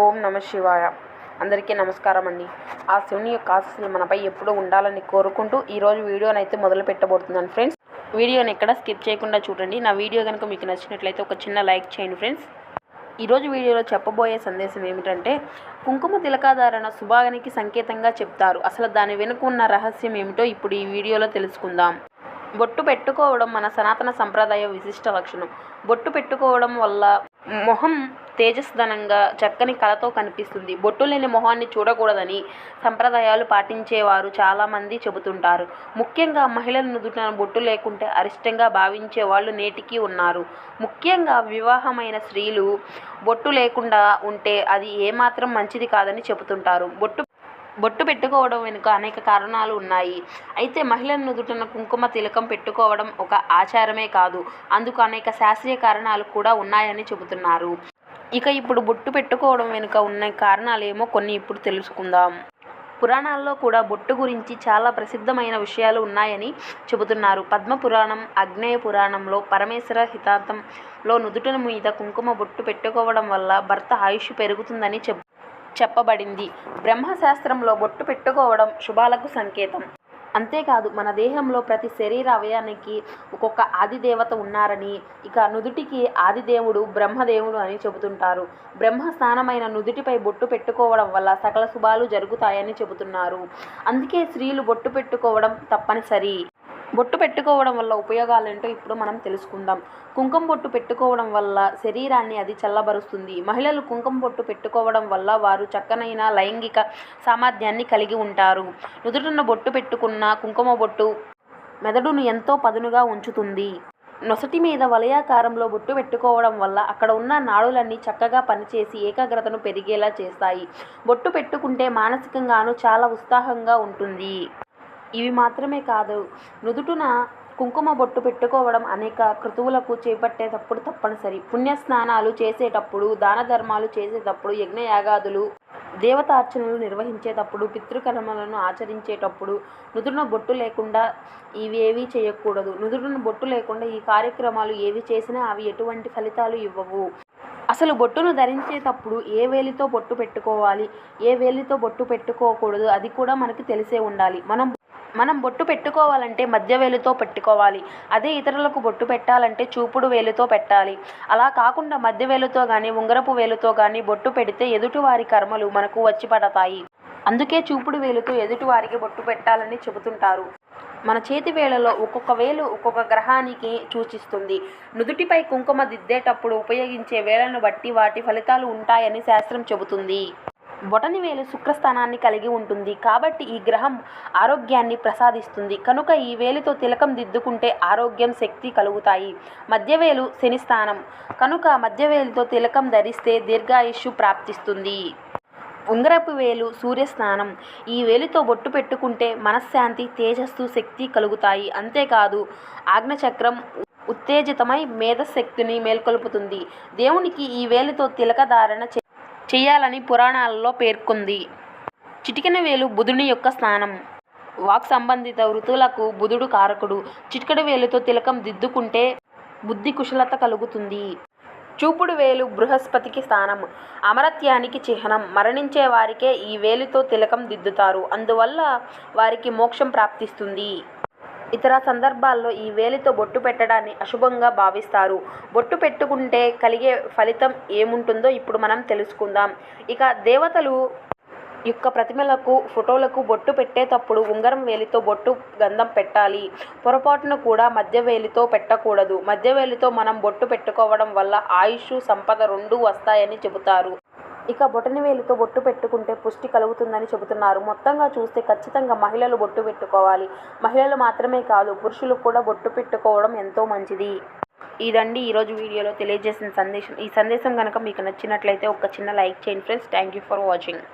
ఓం నమ శివాయ. అందరికీ నమస్కారం అండి. ఆ శివుని యొక్క ఆశీస్సులు మనపై ఎప్పుడూ ఉండాలని కోరుకుంటూ ఈరోజు వీడియోని అయితే మొదలు పెట్టబోతున్నాను ఫ్రెండ్స్. వీడియోని ఎక్కడ స్కిప్ చేయకుండా చూడండి. నా వీడియో కనుక మీకు నచ్చినట్లయితే ఒక చిన్న లైక్ చేయండి ఫ్రెండ్స్. ఈరోజు వీడియోలో చెప్పబోయే సందేశం ఏమిటంటే కుంకుమ తిలకాధారణ సుభాగానికి సంకేతంగా చెప్తారు. అసలు దాని వెనుక ఉన్న రహస్యం ఏమిటో ఇప్పుడు ఈ వీడియోలో తెలుసుకుందాం. బొట్టు పెట్టుకోవడం మన సనాతన సంప్రదాయ విశిష్ట లక్షణం. బొట్టు పెట్టుకోవడం వల్ల మొహం తేజస్ధనంగా చక్కని కళతో కనిపిస్తుంది. బొట్టు లేని మొహాన్ని చూడకూడదని సంప్రదాయాలు పాటించేవారు చాలామంది చెబుతుంటారు. ముఖ్యంగా మహిళల నుదుటన బొట్టు లేకుంటే అరిష్టంగా భావించే వాళ్ళు నేటికి ఉన్నారు. ముఖ్యంగా వివాహమైన స్త్రీలు బొట్టు లేకుండా ఉంటే అది ఏమాత్రం మంచిది కాదని చెబుతుంటారు. బొట్టు బొట్టు పెట్టుకోవడం వెనుక అనేక కారణాలు ఉన్నాయి. అయితే మహిళల నుదుటన కుంకుమ తిలకం పెట్టుకోవడం ఒక ఆచారమే కాదు. అందుకు అనేక శాస్త్రీయ కారణాలు కూడా ఉన్నాయని చెబుతున్నారు. ఇక ఇప్పుడు బొట్టు పెట్టుకోవడం వెనుక ఉన్న కారణాలేమో కొన్ని ఇప్పుడు తెలుసుకుందాం. పురాణాల్లో కూడా బొట్టు గురించి చాలా ప్రసిద్ధమైన విషయాలు ఉన్నాయని చెబుతున్నారు. పద్మ పురాణం అగ్నేయ పురాణంలో పరమేశ్వర హితాంతంలో నుదుటిన మీద కుంకుమ బొట్టు పెట్టుకోవడం వల్ల భర్త ఆయుష్ పెరుగుతుందని చెప్ చెప్పబడింది. బ్రహ్మశాస్త్రంలో బొట్టు పెట్టుకోవడం శుభాలకు సంకేతం. అంతేకాదు మన దేహంలో ప్రతి శరీర అవయానికి ఒక్కొక్క ఆదిదేవత ఉన్నారని ఇక నుదుటికి ఆదిదేవుడు బ్రహ్మదేవుడు అని చెబుతుంటారు. బ్రహ్మస్థానమైన నుదుటిపై బొట్టు పెట్టుకోవడం వల్ల సకల శుభాలు జరుగుతాయని చెబుతున్నారు. అందుకే స్త్రీలు బొట్టు పెట్టుకోవడం తప్పనిసరి. బొట్టు పెట్టుకోవడం వల్ల ఉపయోగాలేంటో ఇప్పుడు మనం తెలుసుకుందాం. కుంకుమ బొట్టు పెట్టుకోవడం వల్ల శరీరాన్ని అది చల్లబరుస్తుంది. మహిళలు కుంకుమ బొట్టు పెట్టుకోవడం వల్ల వారు చక్కనైన లైంగిక సామర్థ్యాన్ని కలిగి ఉంటారు. నుదుటిన బొట్టు పెట్టుకున్న కుంకుమ బొట్టు మెదడును ఎంతో పదునుగా ఉంచుతుంది. నొసటి మీద వలయాకారంలో బొట్టు పెట్టుకోవడం వల్ల అక్కడ ఉన్న నాడులన్నీ చక్కగా పనిచేసి ఏకాగ్రతను పెరిగేలా చేస్తాయి. బొట్టు పెట్టుకుంటే మానసికంగాను చాలా ఉత్సాహంగా ఉంటుంది. ఇవి మాత్రమే కాదు నుదుటున కుంకుమ బొట్టు పెట్టుకోవడం అనేక క్రతువులకు చేపట్టేటప్పుడు తప్పనిసరి. పుణ్యస్నానాలు చేసేటప్పుడు దాన ధర్మాలు చేసేటప్పుడు యజ్ఞయాగాదులు దేవతార్చనలు నిర్వహించేటప్పుడు పితృకర్మలను ఆచరించేటప్పుడు నుదురున బొట్టు లేకుండా ఇవేవి చేయకూడదు. నుదురున బొట్టు లేకుండా ఈ కార్యక్రమాలు ఏవి చేసినా అవి ఎటువంటి ఫలితాలు ఇవ్వవు. అసలు బొట్టును ధరించేటప్పుడు ఏ వేలితో బొట్టు పెట్టుకోవాలి? ఏ వేలితో బొట్టు పెట్టుకోకూడదు? అది కూడా మనకి తెలిసే ఉండాలి. మనం మనం బొట్టు పెట్టుకోవాలంటే మధ్య వేలుతో పెట్టుకోవాలి. అదే ఇతరులకు బొట్టు పెట్టాలంటే చూపుడు వేలుతో పెట్టాలి. అలా కాకుండా మధ్య వేలుతో కానీ ఉంగరపు వేలుతో కానీ బొట్టు పెడితే ఎదుటివారి కర్మలు మనకు వచ్చి పడతాయి. అందుకే చూపుడు వేలుతో ఎదుటివారికి బొట్టు పెట్టాలని చెబుతుంటారు. మన చేతి వేళలో ఒక్కొక్క వేలు ఒక్కొక్క గ్రహానికి సూచిస్తుంది. నుదుటిపై కుంకుమ దిద్దేటప్పుడు ఉపయోగించే వేలను బట్టి వాటి ఫలితాలు ఉంటాయని శాస్త్రం చెబుతుంది. బొటని వేలు శుక్రస్థానాన్ని కలిగి ఉంటుంది. కాబట్టి ఈ గ్రహం ఆరోగ్యాన్ని ప్రసాదిస్తుంది. కనుక ఈ వేలితో తిలకం దిద్దుకుంటే ఆరోగ్యం శక్తి కలుగుతాయి. మధ్యవేలు శని స్థానం. కనుక మధ్యవేలుతో తిలకం ధరిస్తే దీర్ఘాయుష్యు ప్రాప్తిస్తుంది. ఉంగరపు వేలు సూర్యస్నానం ఈ వేలితో బొట్టు పెట్టుకుంటే మనశ్శాంతి తేజస్సు శక్తి కలుగుతాయి. అంతేకాదు ఆగ్నచక్రం ఉత్తేజితమై మేధశక్తిని మేల్కొల్పుతుంది. దేవునికి ఈ వేలితో తిలకధారణ చే చేయాలని పురాణాలలో పేర్కొంది. చిటికెన వేలు బుధుని యొక్క స్నానం వాక్ సంబంధిత వృత్తులకు బుధుడు కారకుడు. చిటికెడు వేలుతో తిలకం దిద్దుకుంటే బుద్ధి కుశలత కలుగుతుంది. చూపుడు వేలు బృహస్పతికి స్థానం. అమరత్యానికి చిహ్నం. మరణించే వారికే ఈ వేలుతో తిలకం దిద్దుతారు. అందువల్ల వారికి మోక్షం ప్రాప్తిస్తుంది. ఇతర సందర్భాల్లో ఈ వేలితో బొట్టు పెట్టడాన్ని అశుభంగా భావిస్తారు. బొట్టు పెట్టుకుంటే కలిగే ఫలితం ఏముంటుందో ఇప్పుడు మనం తెలుసుకుందాం. ఇక దేవతలు యొక్క ప్రతిమలకు ఫోటోలకు బొట్టు పెట్టేటప్పుడు ఉంగరం వేలితో బొట్టు గంధం పెట్టాలి. పొరపాటున కూడా మధ్య వేలితో పెట్టకూడదు. మధ్య వేలితో మనం బొట్టు పెట్టుకోవడం వల్ల ఆయుష్ సంపద రెండూ వస్తాయని చెబుతారు. ఇక బొటని వేలితో బొట్టు పెట్టుకుంటే పుష్టి కలుగుతుందని చెబుతున్నారు. మొత్తంగా చూస్తే ఖచ్చితంగా మహిళలు బొట్టు పెట్టుకోవాలి. మహిళలు మాత్రమే కాదు పురుషులు కూడా బొట్టు పెట్టుకోవడం ఎంతో మంచిది. ఇదండి ఈరోజు వీడియోలో తెలియజేసిన సందేశం. ఈ సందేశం కనుక మీకు నచ్చినట్లయితే ఒక చిన్న లైక్ చేయండి friends. Thank you for watching.